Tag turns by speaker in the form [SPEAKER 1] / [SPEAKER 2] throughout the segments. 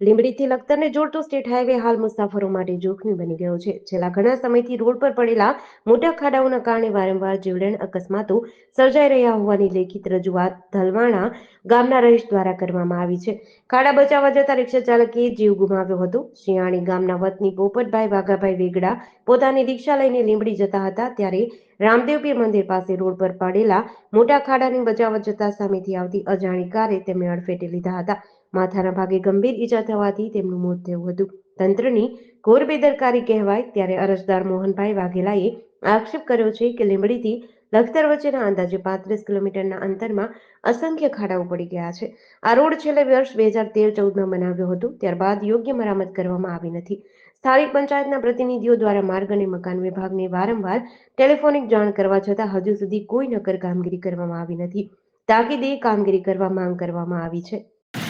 [SPEAKER 1] લીંબડીથી લખતરને જોડતો state highway હાલ મુસાફરો માટે જોખમી બની ગયો છે. છેલ્લા ઘણા સમયથી રોડ પર પડેલા મોટા ખાડાઓના કારણે વારંવાર જીવલેણ અકસ્માતો સર્જાઈ રહ્યા હોવાની લેખિત રજૂઆત ધલવાણા ગામના રહીશ દ્વારા કરવામાં આવી છે. ખાડા બચાવવા જતા રિક્ષા ચાલકે જીવ ગુમાવ્યો હતો. શિયાણી ગામના વતની પોપટભાઈ વાઘાભાઈ વેગડા પોતાની રિક્ષા લઈને લીંબડી જતા હતા ત્યારે રામદેવપીર મંદિર પાસે રોડ પર પડેલા મોટા ખાડાની બચાવવા જતા સામેથી આવતી અજાણી કારે તેમણે અડફેટે લીધા હતા. માથાના ભાગે ગંભીર ઈજા થવાથી તેમનું મોત થયું હતું. તંત્રની ઘોર બેદરકારી કહેવાય ત્યારે અરજદાર મોહનભાઈ વાઘેલાએ આક્ષેપ કર્યો છે કે લીંબડીથી લખતર વચ્ચેના અંદાજે પાંત્રીસ કિલોમીટરના અંતરમાં અસંખ્ય ખાડાઓ પડી ગયા છે. આ રોડ છેલ્લે વર્ષ બે હજાર તેર ચૌદમાં બનાવ્યો હતો, ત્યારબાદ યોગ્ય મરામત કરવામાં આવી નથી. સ્થાનિક પંચાયતના પ્રતિનિધિઓ દ્વારા માર્ગ અને મકાન વિભાગને વારંવાર ટેલિફોનિક જાણ કરવા છતાં હજુ સુધી કોઈ નક્કર કામગીરી કરવામાં આવી નથી. તાકીદે કામગીરી કરવા માંગ કરવામાં આવી છે.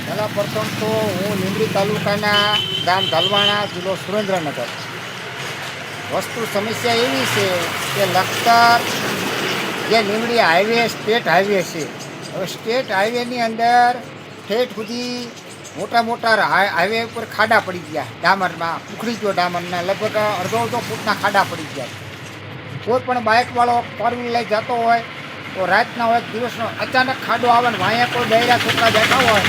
[SPEAKER 2] પહેલાં પ્રથમ તો હું લીંબડી તાલુકાના ગામ ધલવાણા જિલ્લો સુરેન્દ્રનગર. વસ્તુ સમસ્યા એવી છે કે લખતર જે લીંબડી હાઈવે, સ્ટેટ હાઈવે છે, હવે સ્ટેટ હાઈવેની અંદર ઠેઠ સુધી મોટા મોટા હાઈ- હાઈવે ઉપર ખાડા પડી ગયા. ડામરમાં ઉખડી ગયો ડામરના, લગભગ અડધો અડધો ફૂટના ખાડા પડી ગયા. કોઈ પણ બાઇકવાળો ફોર લઈ જતો હોય, તો રાતના હોય, દિવસનો અચાનક ખાડો આવે ને વાંયા કોઈ બૈરા છોકરા બેઠા હોય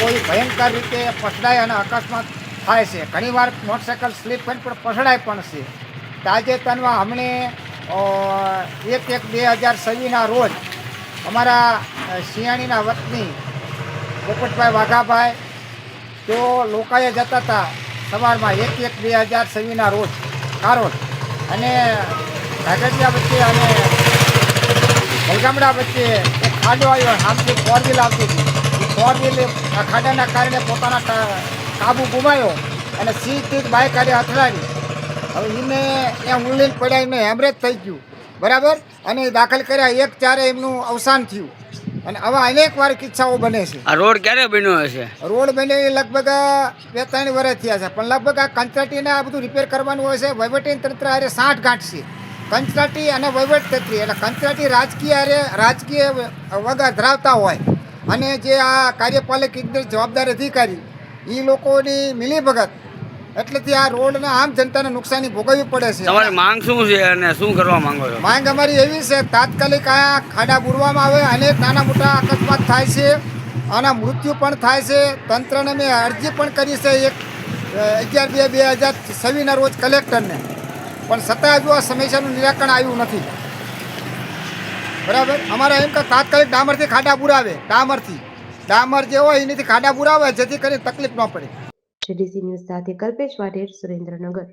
[SPEAKER 2] કોઈ ભયંકર રીતે પસડાય અને અકસ્માત થાય છે. ઘણીવાર મોટરસાઇકલ સ્લીપ થઈને પણ પસડાય પણ છે. તાજેતરમાં હમણે એક એક બે હજાર છવ્વીસના રોજ અમારા શિયાણીના વતની પોપટભાઈ વાઘાભાઈ તેઓ લોકાએ જતા હતા સવારમાં એક એક બે હજાર છવ્વીસના રોજ કારોલ અને ઘાઘરિયા વચ્ચે અને ગલગામડા વચ્ચે એક ખાડો આવ્યો આમથી ફોર વ્હીલ આવતી હતી. આ ખાડાના કારણે પોતાના કાબુ ગુમાયો અને સીધી જ બાઇક આડે અથડાવી હવે એને ત્યાં ઉલ્લીન પડ્યા એમને હેમરેજ થઈ ગયું. બરાબર? અને દાખલ કર્યા એક ચારે એમનું અવસાન થયું. અને આવા અનેક વાર કિસ્સાઓ બને છે.
[SPEAKER 3] આ રોડ ક્યારે બન્યો હશે?
[SPEAKER 2] રોડ બને લગભગ બે ત્રણ વર્ષ થયા છે. પણ લગભગ આ કંચરાટીને આ બધું રિપેર કરવાનું હોય છે. વહીવટી તંત્ર અરે સાઠ ગાંઠ છે. કંચરાટી અને વહીવટ તંત્રી. એટલે કંચરાટી રાજકીય અરે રાજકીય વગર ધરાવતા હોય. અને જે આ કાર્યપાલક એકદમ જવાબદાર અધિકારી એ લોકોની મિલીભગત. એટલેથી આ રોડને આમ જનતાને નુકસાની ભોગવવી પડે છે.
[SPEAKER 3] તમારી માંગ શું છે અને શું કરવા માંગો છો?
[SPEAKER 2] માંગ અમારી એવી છે તાત્કાલિક આ ખાડા પૂરવામાં આવે અને નાના મોટા અકસ્માત થાય છે આના મૃત્યુ પણ થાય છે. તંત્રને મેં અરજી પણ કરી છે એક અગિયાર બે બે હજાર છવ્વીસના રોજ કલેક્ટરને. પણ છતાં હજુ આ સમસ્યાનું નિરાકરણ આવ્યું નથી. બરાબર? અમારે એમ કે તાત્કાલિક ડામરથી ખાડા પુરાવે, ડામરથી. ડામર જે હોય એનાથી ખાડા પુરાવે, જેથી કરીને તકલીફ ન પડે.
[SPEAKER 1] જીડીસી ન્યૂઝ સાથે કલ્પેશ વાઢેર, સુરેન્દ્રનગર.